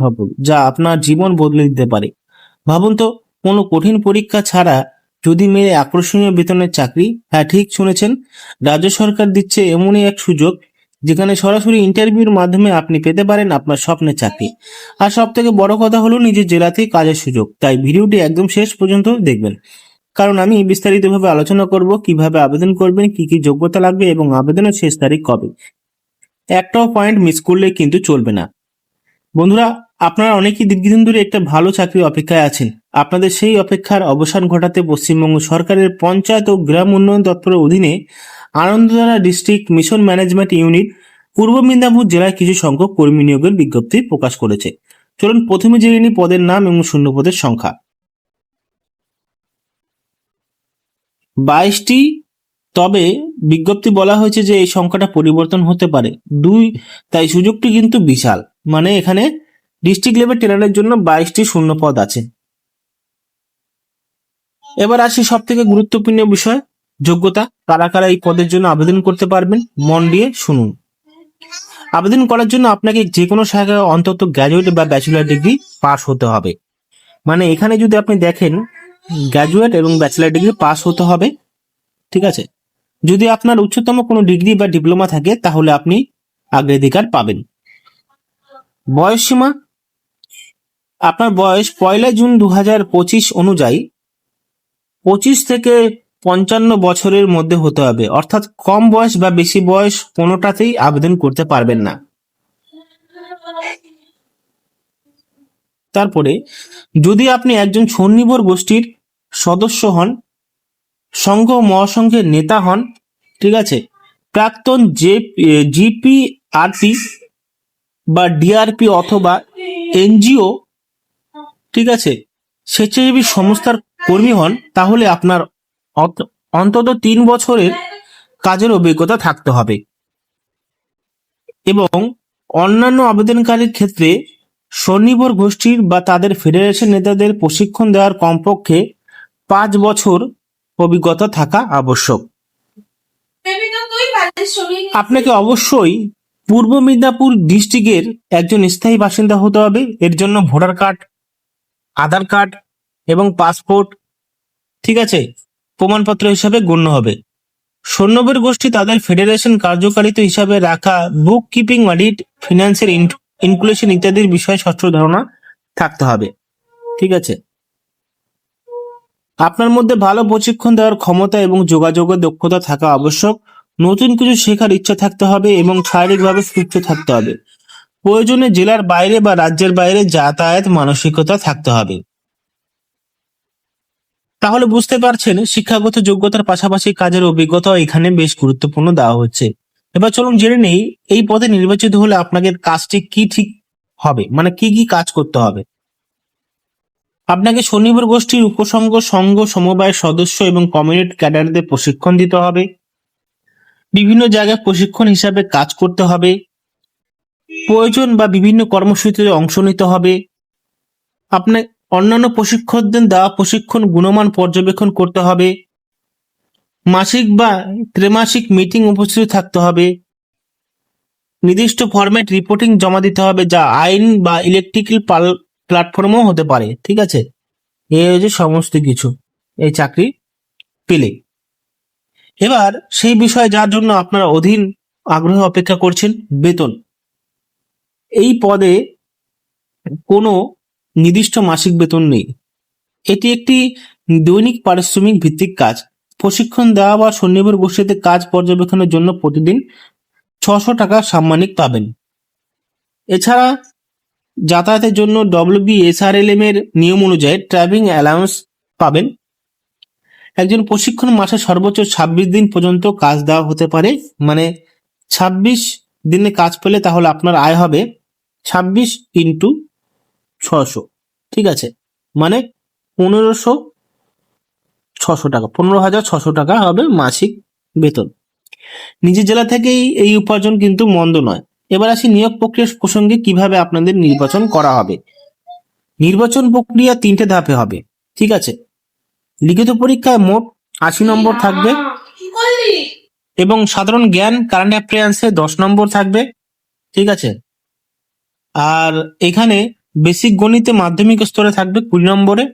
হবে যা আপনার জীবন বদলে দিতে পারে। ভাবুন তো, কোনো কঠিন পরীক্ষা ছাড়া যদি মেয়ে আকর্ষণীয় বেতনের চাকরি হ্যাঁ ঠিক শুনেছেন? রাজ্য সরকার দিচ্ছে এমনই এক সুযোগ, যেখানে সরাসরি ইন্টারভিউর মাধ্যমে আপনি পেতে পারেন আপনার স্বপ্নের চাকরি। আর সব থেকে বড় কথা হলো নিজের জেলাতেই কাজের সুযোগ। তাই ভিডিওটি একদম শেষ পর্যন্ত দেখবেন। কারণ আমি বিস্তারিতভাবে আলোচনা করব, কীভাবে আবেদন করবেন, কি কি যোগ্যতা লাগবে এবং আবেদনের শেষ তারিখ কবে। একটাও পয়েন্ট মিস করলে কিন্তু চলবে না। বন্ধুরা, আপনারা অনেকেই দীর্ঘদিন ধরে একটা ভালো চাকরির অপেক্ষায় আছেন। আপনাদের সেই অপেক্ষার অবসান ঘটাতে পশ্চিমবঙ্গ সরকারের পঞ্চায়েত ও গ্রাম উন্নয়ন দপ্তরের অধীনে Anandadhara district mission management unit, Purba Medinipur জেলায় কিছু সংখ্যক কর্মী নিয়োগের বিজ্ঞপ্তি প্রকাশ করেছে। চলুন প্রথমে জেনে নিই পদের নাম এবং শূন্যপদের সংখ্যা। বাইশটি, তবে বিজ্ঞপ্তি বলা হয়েছে যে এই সংখ্যাটা পরিবর্তন হতে পারে। দুই, তাই সুযোগটি কিন্তু বিশাল। মানে এখানে ডিস্ট্রিক্ট লেভেল ট্রেনারের জন্য বাইশটি শূন্য পদ আছে। এবার আসি সব থেকে গুরুত্বপূর্ণ বিষয়, যোগ্যতা। কারা কারা এই পদের জন্য আবেদন করতে পারবেন, মন দিয়ে শুনুন। আবেদন করার জন্য আপনাকে যে কোনো শাখায় অন্তত গ্র্যাজুয়েট বা ব্যাচেলার ডিগ্রি পাস হতে হবে। মানে এখানে যদি আপনি দেখেন গ্র্যাজুয়েট এবং ব্যাচেলার ডিগ্রি পাস হতে হবে, ঠিক আছে? যদি আপনার উচ্চতম কোনো ডিগ্রি বা ডিপ্লোমা থাকে, তাহলে আপনি অগ্রাধিকার পাবেন। বয়স সীমা? আপনার বয়স পয়লা জুন দু হাজার পঁচিশ অনুযায়ী পঁচিশ থেকে পঞ্চান্ন বছরের মধ্যে হতে হবে। অর্থাৎ কম বয়স বা বেশি বয়স কোনোটাতেই আবেদন করতে পারবেন না। তারপরে যদি আপনি একজন স্বনির্ভর গোষ্ঠীর সদস্য হন, সংঘ মহাসংঘের নেতা হন, ঠিক আছে? প্রাক্তন যে জিপিআরপি বা ডিআরপি অথবা এনজিও ঠিক আছে? স্বেচ্ছাসেবী সংস্থার কর্মী হন তাহলে আপনার অন্তত তিন বছরের কাজের অভিজ্ঞতা থাকতে হবে। এবং অন্যান্য আবেদনকারীর ক্ষেত্রে স্বনির্ভর গোষ্ঠীর বা তাদের ফেডারেশন নেতাদের প্রশিক্ষণ দেওয়ার কমপক্ষে পাঁচ বছর অভিজ্ঞতা থাকা আবশ্যক। আপনাকে অবশ্যই পূর্ব মেদিনীপুর ডিস্ট্রিক্টের একজন স্থায়ী বাসিন্দা হতে হবে। এর জন্য ভোটার কার্ড, আধার কার্ড এবং পাসপোর্ট, ঠিক আছে, প্রমাণপত্র হিসাবে গণ্য হবে। সৈন্যবের গোষ্ঠী তাদের ফেডারেশন কার্যকারিতা হিসাবে রাখা book keeping audit financial inclusion ইত্যাদির বিষয়ে স্বচ্ছ ধারণা থাকতে হবে। ঠিক আছে? আপনার মধ্যে ভালো প্রশিক্ষণ দেওয়ার ক্ষমতা এবং যোগাযোগের দক্ষতা থাকা আবশ্যক। নতুন কিছু শেখার ইচ্ছা থাকতে হবে এবং শারীরিকভাবে সুস্থ থাকতে হবে। প্রয়োজনে জেলার বাইরে বা রাজ্যের বাইরে যাতায়াত মানসিকতা থাকতে হবে। তাহলে বুঝতে পারছেন, শিক্ষাগত যোগ্যতার পাশাপাশি কাজের অভিজ্ঞতাও এখানে বেশ গুরুত্বপূর্ণ দেওয়া হচ্ছে। এবার চলুন জেনে নেই, এই পদে নির্বাচিত হলে আপনাকে কাজটি কি ঠিক হবে? মানে কি কি কাজ করতে হবে? আপনাকে স্বনির্ভর গোষ্ঠীর উপসংঘ, সংঘ সমবায়ের সদস্য এবং কমিউনিটি ক্যাডারদের প্রশিক্ষণ দিতে হবে। বিভিন্ন জায়গায় প্রশিক্ষণ হিসাবে কাজ করতে হবে। প্রয়োজন বা বিভিন্ন কর্মসূচিতে অংশ নিতে হবে। আপনার অন্যান্য প্রশিক্ষকদের দেওয়া প্রশিক্ষণ গুণমান পর্যবেক্ষণ করতে হবে। মাসিক বা ত্রিমাসিক মিটিং উপস্থিত থাকতে হবে। নির্দিষ্ট ফরম্যাট রিপোর্টিং জমা দিতে হবে, যা আইন বা ইলেকট্রিক্যাল প্ল্যাটফর্মও হতে পারে, ঠিক আছে? এই হচ্ছে সমস্ত কিছু। এই চাকরি পেলে এবার সেই বিষয়ে যার জন্য আপনারা অধীন আগ্রহ অপেক্ষা করছেন, বেতন। এই পদে কোনো নির্দিষ্ট মাসিক বেতন নেই। এটি একটি দৈনিক পারিশ্রমিক ভিত্তিক কাজ। প্রশিক্ষণ দেওয়া বা স্বনির্ভর গোষ্ঠীতে কাজ পর্যবেক্ষণের জন্য প্রতিদিন ছশো টাকা সাম্মানিক পাবেন। এছাড়া যাতায়াতের জন্য ডব্লিউবিএসআরএলএম এর নিয়ম অনুযায়ী ট্রাভেলিং অ্যালাউন্স পাবেন। একজন প্রশিক্ষণ মাসে সর্বোচ্চ ছাব্বিশ দিন পর্যন্ত কাজ দেওয়া হতে পারে। মানে ছাব্বিশ দিনে কাজ পেলে তাহলে আপনার আয় হবে ছাব্বিশ ইন্টু ছশো ঠিক আছে? মানে পনেরোশো ছশো টাকা, পনেরো হাজার ছশো টাকা হবে মাসিক বেতন। নিজের জেলা থেকেই এই উপার্জন কিন্তু মন্দ নয়। এবার আসি নিয়োগ প্রক্রিয়া প্রসঙ্গে কীভাবে আপনাদের নির্বাচন করা হবে। নির্বাচন প্রক্রিয়া তিনটে ধাপে হবে। ঠিক আছে? লিখিত পরীক্ষায় মোট আশি নম্বর থাকবে। করলি? এবং সাধারণ জ্ঞান কারেন্ট অ্যাফেয়ার্সে দশ নম্বর থাকবে। ঠিক আছে? আর এখানে বেসিক গণিতে মাধ্যমিক স্তরে থাকবে কুড়ি নম্বরে।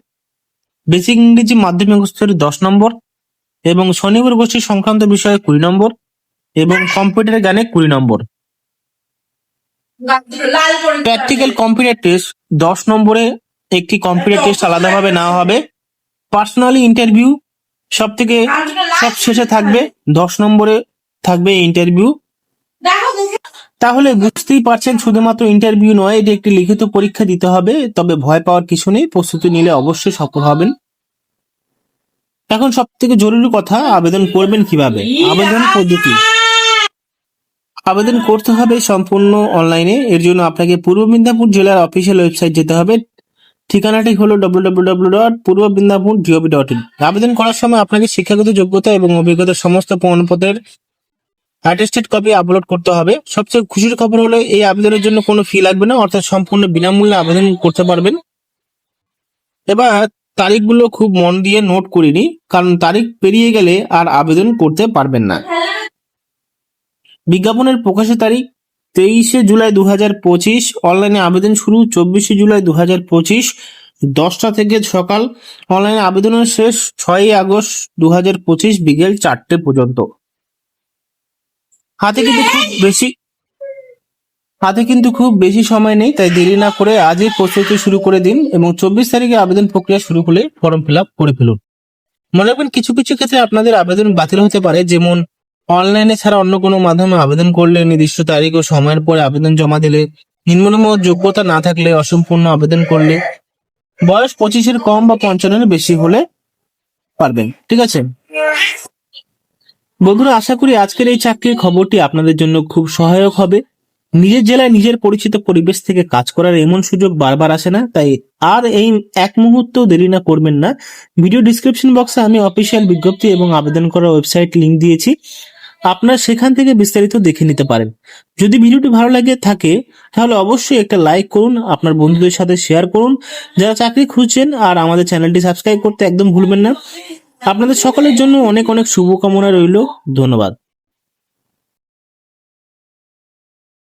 বেসিক ইংরেজি মাধ্যমিক স্তরে দশ নম্বর। এবং স্বনির্ভর গোষ্ঠী সংক্রান্ত বিষয়ে কুড়ি নম্বর। এবং কম্পিউটার জ্ঞানে কুড়ি নম্বর। প্র্যাকটিক্যাল কম্পিউটার টেস্ট দশ নম্বরে একটি কম্পিউটার টেস্ট আলাদাভাবে নেওয়া হবে। পার্সোনালি ইন্টারভিউ সব থেকে সব শেষে থাকবে দশ নম্বরে থাকবে ইন্টারভিউ তাহলে বুঝতেই পারছেন শুধুমাত্র ইন্টারভিউ নয় এটি একটি লিখিত পরীক্ষা দিতে হবে তবে ভয় পাওয়ার কিছু নেই প্রস্তুতি নিলে অবশ্যই সফল হবেন। এখন সব থেকে জরুরি কথা আবেদন করবেন কীভাবে? আবেদন পদ্ধতি। আবেদন করতে হবে সম্পূর্ণ অনলাইনে এর জন্য আপনাকে পূর্ব মেদিনীপুর জেলার অফিসিয়াল ওয়েবসাইট যেতে হবে ঠিকানাটি হলো W dot Purba Medinipur gov dot in আবেদন করার সময় আপনাকে শিক্ষাগত যোগ্যতা এবং অভিজ্ঞতার সমস্ত প্রমাণপত্রের অ্যাটেস্টেড কপি আপলোড করতে হবে। সবচেয়ে খুশির খবর হলো এই আবেদনের জন্য কোনো ফি লাগবে না অর্থাৎ সম্পূর্ণ বিনামূল্যে আবেদন করতে পারবেন। এবার তারিখগুলো খুব মন দিয়ে নোট করিনি কারণ তারিখ পেরিয়ে গেলে আর আবেদন করতে পারবেন না। বিজ্ঞাপনের প্রকাশের তারিখ তেইশে জুলাই দু হাজার পঁচিশ, অনলাইনে আবেদন শুরু চব্বিশে জুলাই দু হাজার পঁচিশ, দশটা থেকে সকাল, অনলাইনে আবেদনের শেষ ছয়ই আগস্ট দু হাজার পঁচিশ বিকেল চারটে পর্যন্ত। হাতে কিন্তু খুব বেশি, হাতে কিন্তু খুব বেশি সময় নেই, তাই দেরি না করে আজই প্রস্তুতি শুরু করে দিন এবং চব্বিশ তারিখে আবেদন প্রক্রিয়া শুরু হলে ফর্ম ফিল আপ করে ফেলুন। মনে রাখবেন কিছু কিছু ক্ষেত্রে আপনাদের আবেদন বাতিল হতে পারে, যেমন অনলাইনে ছাড়া অন্য কোনো মাধ্যমে আবেদন করলে নির্দিষ্ট তারিখ ও সময়ের পরে আবেদন জমা দিলে নিম্নতম যোগ্যতা না থাকলে অসম্পূর্ণ আবেদন করলে বয়স পঁচিশের কম বা পঞ্চান্নের বেশি হলে পারবেন, ঠিক আছে? বন্ধুরা, আশা করি আজকের এই চাকরির খবরটি আপনাদের জন্য খুব সহায়ক হবে। নিজের জেলায় নিজের পরিচিত পরিবেশ থেকে কাজ করার এমন সুযোগ বারবার আসে না, তাই আর এই এক মুহূর্তেও দেরি না করবেন না। ভিডিও ডিসক্রিপশন বক্সে আমি অফিসিয়াল বিজ্ঞপ্তি এবং আবেদন করার ওয়েবসাইট লিংক দিয়েছি। আপনারা সেখান থেকে বিস্তারিত দেখে নিতে পারেন। যদি ভিডিওটি ভালো লাগে থাকে, তাহলে অবশ্যই একটা লাইক করুন, আপনার বন্ধুদের সাথে শেয়ার করুন। যারা চাকরি খুঁজছেন আর আমাদের চ্যানেলটি সাবস্ক্রাইব করতে একদম ভুলবেন না, আপনাদের সকলের জন্য অনেক অনেক শুভকামনা রইল। ধন্যবাদ।